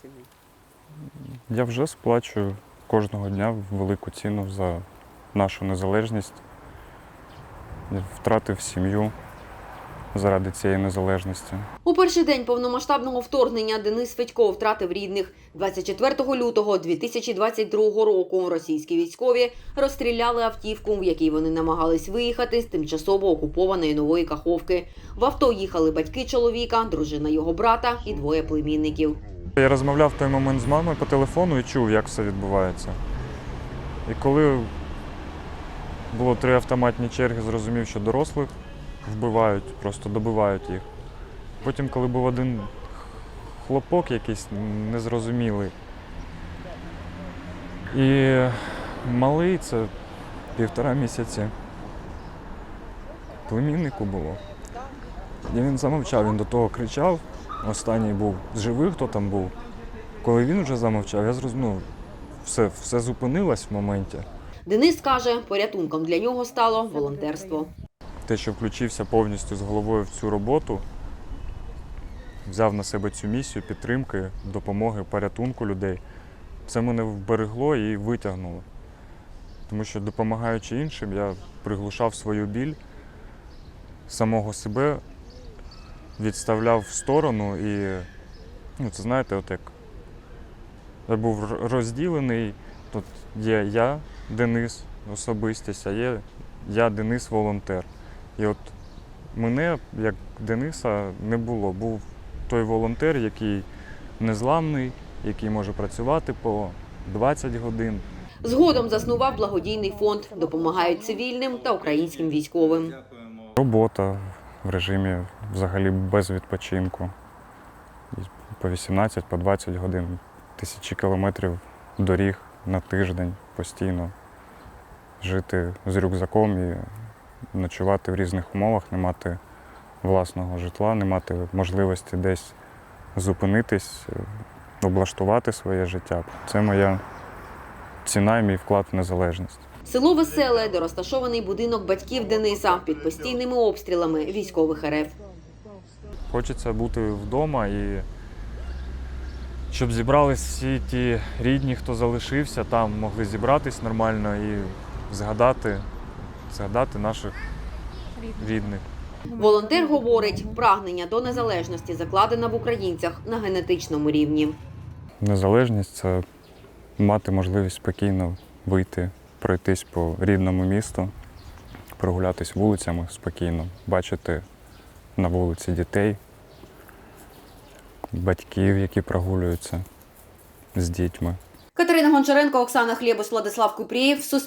ціни? Я вже сплачую кожного дня велику ціну за нашу незалежність. Я втратив сім'ю заради цієї незалежності. У перший день повномасштабного вторгнення Денис Федько втратив рідних. 24 лютого 2022 року російські військові розстріляли автівку, в якій вони намагались виїхати з тимчасово окупованої нової Каховки. В авто їхали батьки чоловіка, дружина його брата і двоє племінників. Я розмовляв в той момент з мамою по телефону і чув, як все відбувається. І коли було три автоматні черги, зрозумів, що дорослих вбивають, просто добивають їх. Потім, коли був один хлопок якийсь незрозумілий. І малий це півтора місяці. Племіннику було. І він замовчав, він до того кричав. Останній був з живих, хто там був. Коли він вже замовчав, я зрозумів, ну, все, все зупинилось в моменті. Денис каже, порятунком для нього стало волонтерство. Те, що включився повністю з головою в цю роботу, взяв на себе цю місію підтримки, допомоги, порятунку людей. Це мене вберегло і витягнуло. Тому що, допомагаючи іншим, я приглушав свою біль, самого себе відставляв в сторону і, ну, це знаєте, от як я був розділений. Тут є я, Денис, особистість, а є я, Денис, волонтер. І от мене, як Дениса, не було. Був той волонтер, який незламний, який може працювати по 20 годин. Згодом заснував благодійний фонд, допомагають цивільним та українським військовим. Робота в режимі взагалі без відпочинку. По 18, по 20 годин, тисячі кілометрів доріг на тиждень постійно. Жити з рюкзаком і ночувати в різних умовах, не мати власного житла, не мати можливості десь зупинитись, облаштувати своє життя. Це моя ціна і мій вклад в незалежність. Село Веселе, де розташований будинок батьків Дениса під постійними обстрілами військових РФ. Хочеться бути вдома і щоб зібрались всі ті рідні, хто залишився, там могли зібратись нормально і згадати, згадати наших рідних. Волонтер говорить, прагнення до незалежності закладено в українцях на генетичному рівні. Незалежність це мати можливість спокійно вийти, пройтись по рідному місту, прогулятись вулицями спокійно, бачити на вулиці дітей, батьків, які прогулюються з дітьми. Катерина Гончаренко, Оксана Хлєбус, Владислав Купрієв.